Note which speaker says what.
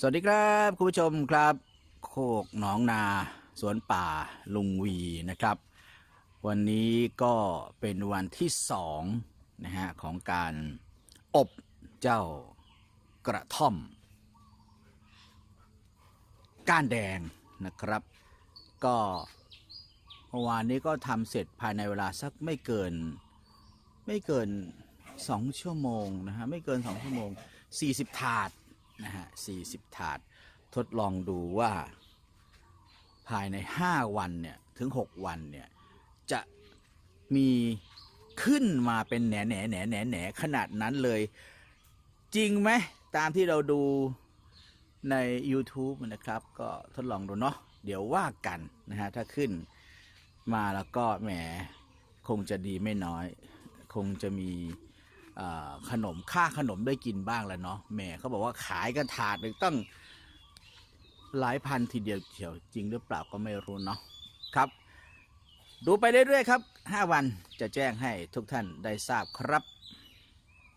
Speaker 1: สวัสดีครับคุณผู้ชมครับ โคกหนองนาสวนป่าลุงวีนะครับ วันนี้ก็เป็นวันที่สองนะฮะของการอบเจ้ากระท่อม ก้านแดงนะครับ ก็เมื่อวานนี้ก็ทำเสร็จภายในเวลาสักไม่เกินไม่เกิน2ชั่วโมงนะฮะไม่เกิน2ชั่วโมง40ถาด นะฮะ40ถาด ทดลองดูว่าภายใน 5 วันเนี่ยถึง 6 วันเนี่ยจะมีขึ้นมาเป็นแหนแหนแหนแหนแหนขนาดนั้นเลย จริงไหมตามที่เราดูใน YouTube นะครับ ก็ทดลองดูเนาะเดี๋ยวว่ากันนะฮะถ้าขึ้นมาแล้วก็แหมคงจะดีไม่น้อย คงจะมี ขนมค่าขนมได้กินบ้างแล้วเนาะแม่เขาบอกว่าขายกันถาดหนึ่งตั้งหลายพันทีเดียวเฉียวจริงหรือเปล่าก็ไม่รู้เนาะครับ ดูไปเรื่อยๆครับ 5 วันจะแจ้งให้ทุกท่านได้ทราบครับ